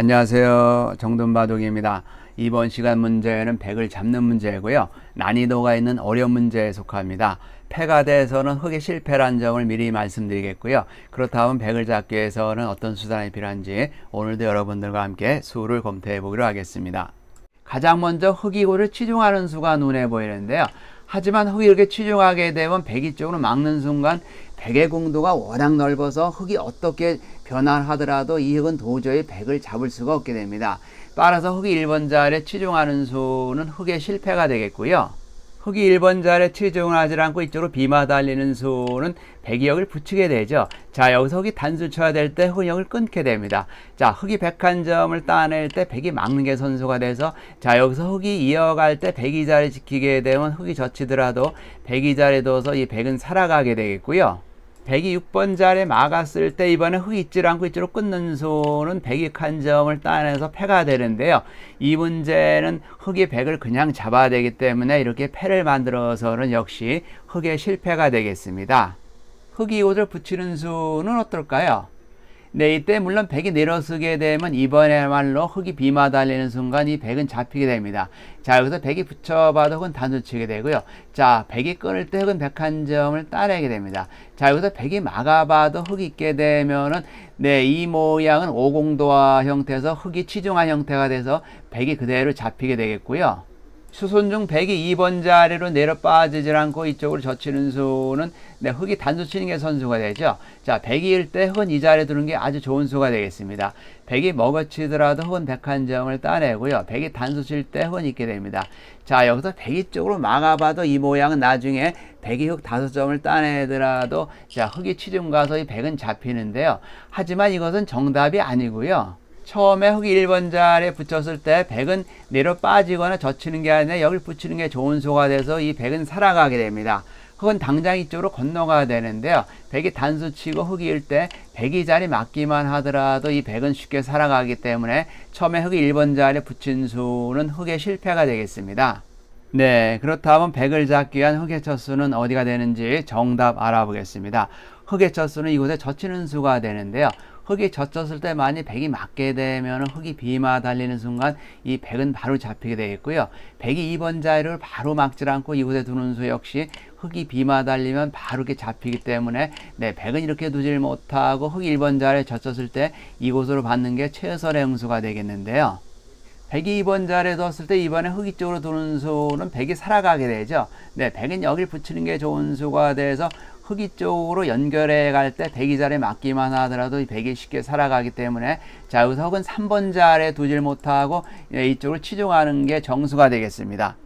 안녕하세요. 정돈바둑입니다. 이번 시간 문제는 100을 잡는 문제고요. 난이도가 있는 어려운 문제에 속합니다. 패가 돼서는 흑의 실패란 점을 미리 말씀드리겠고요. 그렇다면 100을 잡기 위해서는 어떤 수단이 필요한지 오늘도 여러분들과 함께 수를 검토해 보기로 하겠습니다. 가장 먼저 흑이고를 치중하는 수가 눈에 보이는데요. 하지만 흑이 이렇게 치중하게 되면 백이 쪽으로 막는 순간 백의 공도가 워낙 넓어서 흑이 어떻게 변화하더라도 이 흑은 도저히 백을 잡을 수가 없게 됩니다. 따라서 흑이 1번 자리에 치중하는 수는 흑의 실패가 되겠고요. 흑이 1번 자리에 치중하지 않고 이쪽으로 비마 달리는 수는 백이역을 붙이게 되죠. 자, 여기서 흑이 단수 쳐야 될때 흑역을 끊게 됩니다. 자, 흑이 백한 점을 따낼 때 백이 막는 게 선수가 돼서 자, 여기서 흑이 이어갈 때 백이 자리 지키게 되면 흑이 젖히더라도 백이 자리 둬서 이 백은 살아가게 되겠고요. 백이 6번 자리에 막았을 때 이번에 흑이 있질 않고 이쪽으로 끊는 수는 백이 한 점을 따내서 패가 되는데요. 이 문제는 흑이 백을 그냥 잡아야 되기 때문에 이렇게 패를 만들어서는 역시 흑의 실패가 되겠습니다. 흑이 옷을 붙이는 수는 어떨까요? 네, 이때 물론 백이 내려서게 되면 이번에말로 흑이 비마 달리는 순간 이 백은 잡히게 됩니다. 자, 여기서 백이 붙여봐도 흑은 단수 치게 되고요. 자, 백이 끊을 때 흑은 백한 점을 따내게 됩니다. 자, 여기서 백이 막아봐도 흑이 있게 되면은 네, 이 모양은 오공도화 형태에서 흑이 치중한 형태가 돼서 백이 그대로 잡히게 되겠고요. 수손 중 100이 2번 자리로 내려 빠지질 않고 이쪽으로 젖히는 수는 네, 흑이 단수 치는 게 선수가 되죠. 자, 100이일 때 흑은 이 자리에 두는 게 아주 좋은 수가 되겠습니다. 100이 먹어치더라도 흑은 101점을 따내고요. 100이 단수 칠때 흑은 있게 됩니다. 자, 여기서 100이 쪽으로 막아봐도 이 모양은 나중에 100이 흑 5점을 따내더라도 자, 흑이 치중 가서 이 100은 잡히는데요. 하지만 이것은 정답이 아니고요. 처음에 흑이 1번 자리에 붙였을 때 100은 내려 빠지거나 젖히는 게 아니라 여기 붙이는 게 좋은 소가 돼서 이 100은 살아가게 됩니다. 흑은 당장 이쪽으로 건너가야 되는데요. 100이 단수 치고 흑이일 때 100이 자리 맞기만 하더라도 이 100은 쉽게 살아가기 때문에 처음에 흑이 1번 자리에 붙인 수는 흑의 실패가 되겠습니다. 네, 그렇다면 100을 잡기 위한 흑의 첫 수는 어디가 되는지 정답 알아보겠습니다. 흑의 첫 수는 이곳에 젖히는 수가 되는데요. 흙이 젖었을 때 만약 백이 맞게 되면 흙이 비마 달리는 순간 이 백은 바로 잡히게 되겠고요. 백이 2번 자리를 바로 막질 않고 이곳에 두는 수 역시 흙이 비마 달리면 바로 이렇게 잡히기 때문에 네, 백은 이렇게 두질 못하고 흙이 1번 자리에 젖었을 때 이곳으로 받는 게 최선의 응수가 되겠는데요. 백이 2번 자리에 뒀을 때 이번에 흑이 쪽으로 두는 수는 백이 살아가게 되죠. 네, 백은 여기를 붙이는 게 좋은 수가 돼서 흑이 쪽으로 연결해 갈때 백이 자리에 맞기만 하더라도 백이 쉽게 살아가기 때문에 자 여기서 흑은 3번 자리에 두질 못하고 예, 이쪽으로 치중하는 게 정수가 되겠습니다.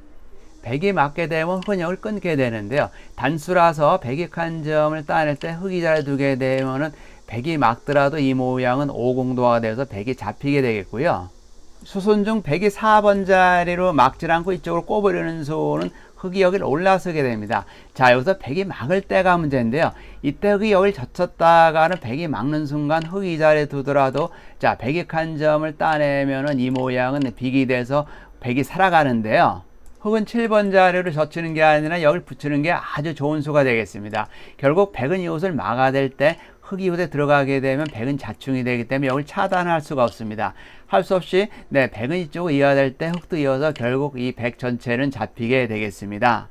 백이 맞게 되면 흑역을 끊게 되는데요. 단수라서 백이 한 점을 따낼 때 흑이 자리에 두게 되면은 백이 막더라도 이 모양은 오공도가 돼서 백이 잡히게 되겠고요. 수순 중 백이 4번 자리로 막질 않고 이쪽으로 꼽으려는 소는 흙이 여기를 올라서게 됩니다. 자, 여기서 백이 막을 때가 문제인데요. 이때 흙이 여기를 젖혔다가는 백이 막는 순간 흙이 자리에 두더라도 자, 백이 한 점을 따내면은 이 모양은 빅이 돼서 백이 살아가는데요. 흙은 7번 자리로 젖히는 게 아니라 여기를 붙이는 게 아주 좋은 수가 되겠습니다. 결국 백은 이곳을 막아댈 때 흙이 이곳에 들어가게 되면 백은 자충이 되기 때문에 여기를 차단할 수가 없습니다. 할 수 없이 네, 백은 이쪽으로 이어야 될때 흙도 이어서 결국 이 백 전체는 잡히게 되겠습니다.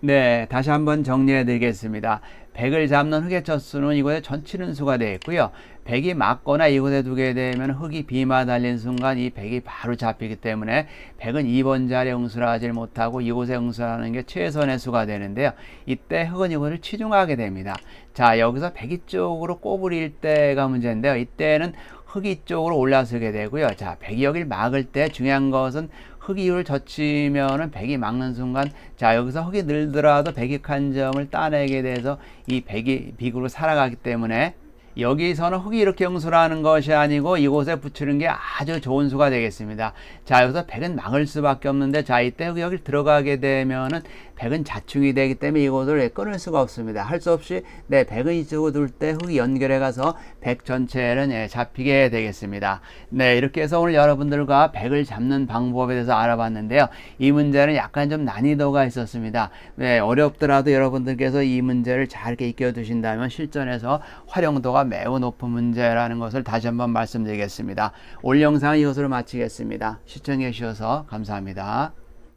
네, 다시 한번 정리해 드리겠습니다. 백을 잡는 흑의 첫수는 이곳에 전치는 수가 되겠고요. 백이 맞거나 이곳에 두게 되면 흑이 비마 달린 순간 이 백이 바로 잡히기 때문에 백은 2번 자리에 응수를 하지 못하고 이곳에 응수하는 게 최선의 수가 되는데요. 이때 흑은 이곳을 치중하게 됩니다. 자, 여기서 백이 쪽으로 꼬부릴 때가 문제인데요. 이때는 흑이 쪽으로 올라서게 되고요. 자, 백이 여기를 막을 때 중요한 것은 흑 이율 젖히면은 백이 막는 순간 자 여기서 흑이 늘더라도 백이 한 점을 따내게 돼서 이 백이 빅으로 살아가기 때문에 여기서는 흙이 이렇게 응수하는 것이 아니고 이곳에 붙이는 게 아주 좋은 수가 되겠습니다. 자, 여기서 백은 막을 수밖에 없는데 자, 이때 여기 들어가게 되면은 백은 자충이 되기 때문에 이곳을 끊을 수가 없습니다. 할 수 없이 네, 백은 이쪽으로 둘 때 흙이 연결해 가서 백 전체는 예, 잡히게 되겠습니다. 네, 이렇게 해서 오늘 여러분들과 백을 잡는 방법에 대해서 알아봤는데요. 이 문제는 약간 좀 난이도가 있었습니다. 네, 어렵더라도 여러분들께서 이 문제를 잘 익혀 두신다면 실전에서 활용도가 매우 높은 문제라는 것을 다시 한번 말씀드리겠습니다. 올 영상은 이것으로 마치겠습니다. 시청해 주셔서 감사합니다.